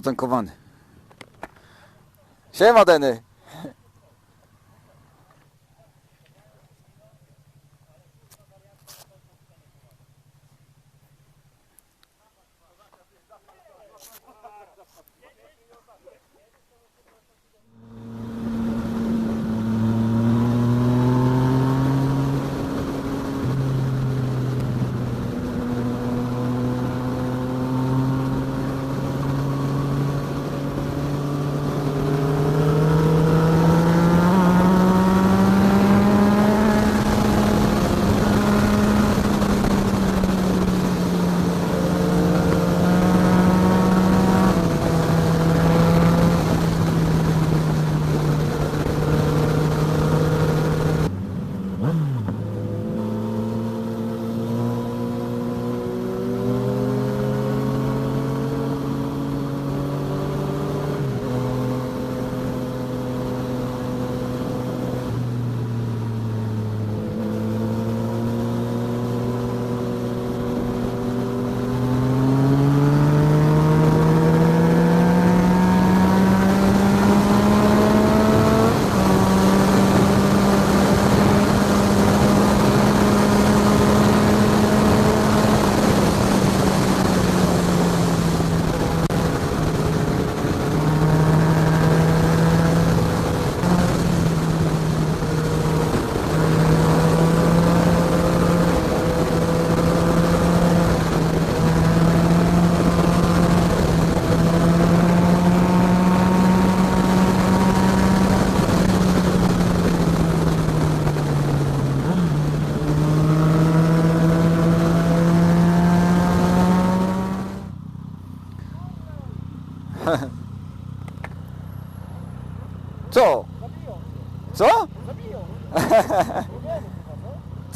zatankowany. Siema Deny.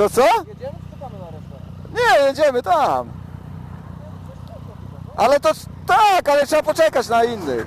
Co, co? Jedziemy czy czekamy na resztę? Nie, jedziemy tam. Ale to tak, ale trzeba poczekać na innych.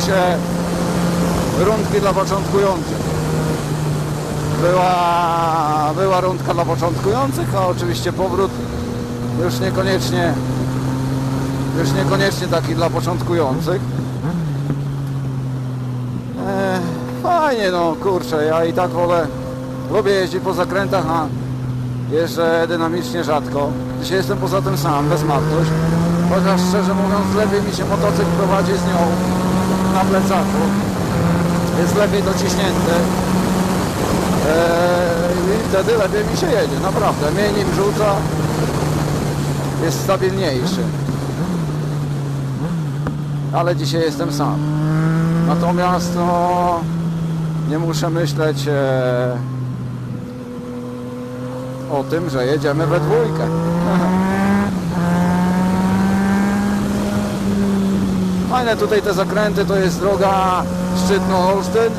Się rundki dla początkujących. Była, była rundka dla początkujących, a oczywiście powrót już niekoniecznie już niekoniecznie taki dla początkujących. E, fajnie no, kurczę, ja i tak wolę, lubię jeździć po zakrętach, a jeżdżę dynamicznie rzadko. Dzisiaj jestem poza tym sam, bez Martuś. Chociaż szczerze mówiąc, lepiej mi się motocykl prowadzi z nią na plecaku. Jest lepiej dociśnięty. Eee, I wtedy lepiej mi się jedzie, naprawdę. Mniej nim rzuca, jest stabilniejszy. Ale dzisiaj jestem sam. Natomiast no, nie muszę myśleć e, o tym, że jedziemy we dwójkę. Fajne tutaj te zakręty, to jest droga Szczytno-Olsztyn.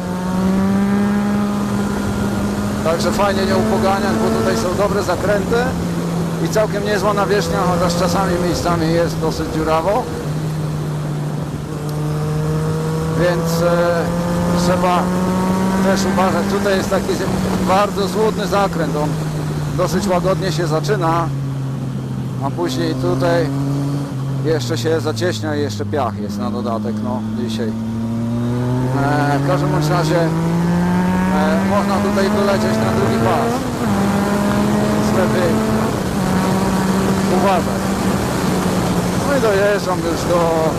Także fajnie nie upoganiać, bo tutaj są dobre zakręty i całkiem niezła nawierzchnia, chociaż czasami miejscami jest dosyć dziurawo. Więc e, trzeba też uważać. Tutaj jest taki bardzo złudny zakręt. On dosyć łagodnie się zaczyna, a później tutaj jeszcze się zacieśnia i jeszcze piach jest na dodatek, no dzisiaj. E, w każdym razie e, można tutaj wylecieć na drugi pas. Lepiej uważać. No i dojeżdżam już do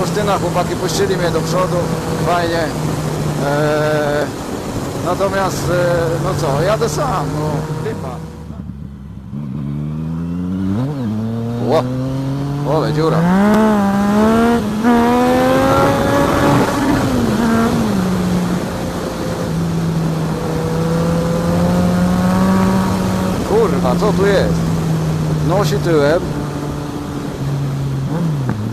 Olsztyna. Chłopaki puścili mnie do przodu. Fajnie. E, natomiast, e, no co, jadę sam. No, ole dziura. Kurwa, co tu jest? Nosi tyłem.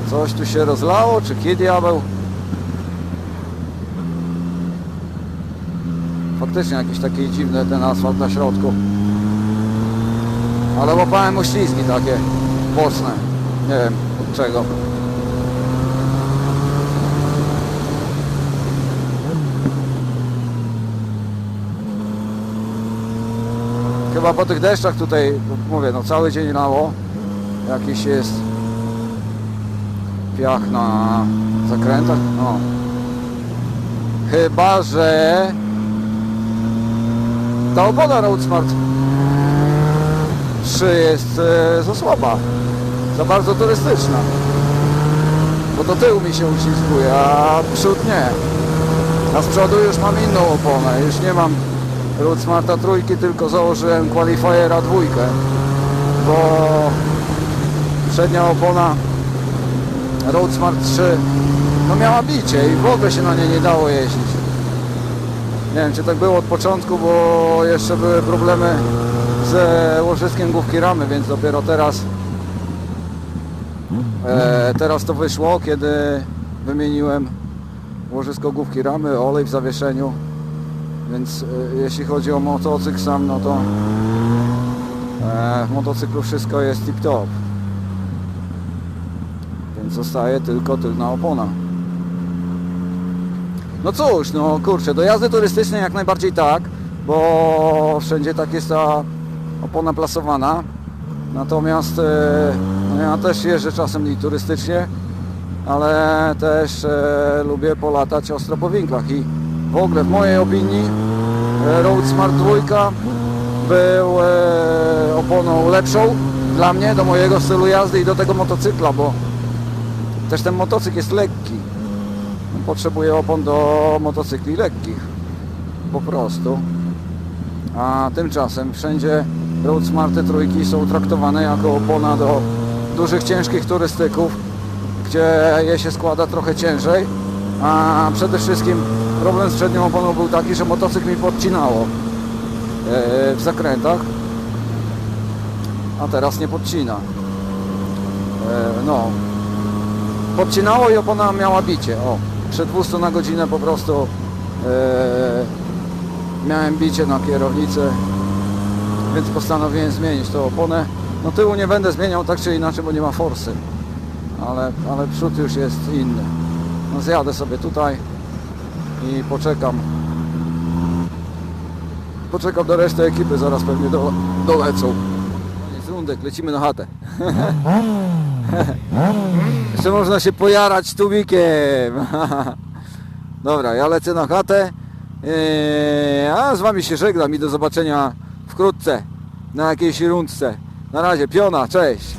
Coś tu się rozlało, czy kiedy diabeł? Faktycznie jakiś taki dziwny ten asfalt na środku. Ale łapałem uślizgi takie boczne. Nie wiem od czego. Chyba po tych deszczach tutaj, mówię, no cały dzień lało. Jakiś jest piach na zakrętach. No. Chyba, że ta opona Road Smart 3 jest e, za słaba. Za bardzo turystyczna. Bo do tyłu mi się uciskuje, a przód nie. A z przodu już mam inną oponę. Już nie mam Road Smarta trójki, tylko założyłem Qualifiera dwójkę. Bo przednia opona Road Smart 3 no miała bicie i w ogóle się na nie nie dało jeździć. Nie wiem, czy tak było od początku, bo jeszcze były problemy ze łożyskiem główki ramy, więc dopiero teraz e, teraz to wyszło, kiedy wymieniłem łożysko główki ramy, olej w zawieszeniu. Więc e, jeśli chodzi o motocykl sam, no to e, w motocyklu wszystko jest tip top. Więc zostaje tylko tylna opona. No cóż, no kurczę, do jazdy turystycznej jak najbardziej tak, bo wszędzie tak jest ta opona plasowana. Natomiast e, no ja też jeżdżę czasem i turystycznie, ale też e, lubię polatać ostro po winklach i w ogóle w mojej opinii e, Road Smart 2 był oponą lepszą dla mnie, do mojego stylu jazdy i do tego motocykla, bo też ten motocykl jest lekki. Potrzebuje opon do motocykli lekkich. Po prostu. A tymczasem wszędzie Road Smarty trójki są traktowane jako opona do dużych, ciężkich turystyków, gdzie je się składa trochę ciężej. A przede wszystkim problem z przednią oponą był taki, że motocykl mi podcinało e, w zakrętach, a teraz nie podcina. E, No, podcinało i opona miała bicie. O, przy 200 na godzinę po prostu e, miałem bicie na kierownicy, więc postanowiłem zmienić tą oponę. No tyłu nie będę zmieniał tak czy inaczej, bo nie ma forsy. ale, ale przód już jest inny. No zjadę sobie tutaj i poczekam. Poczekam do reszty ekipy, zaraz pewnie do, dolecą. Koniec rundek, lecimy na chatę. Jeszcze można się pojarać tłumikiem. Dobra, ja lecę na chatę. Eee, a z wami się żegnam i do zobaczenia wkrótce na jakiejś rundce. Na razie, piona, cześć.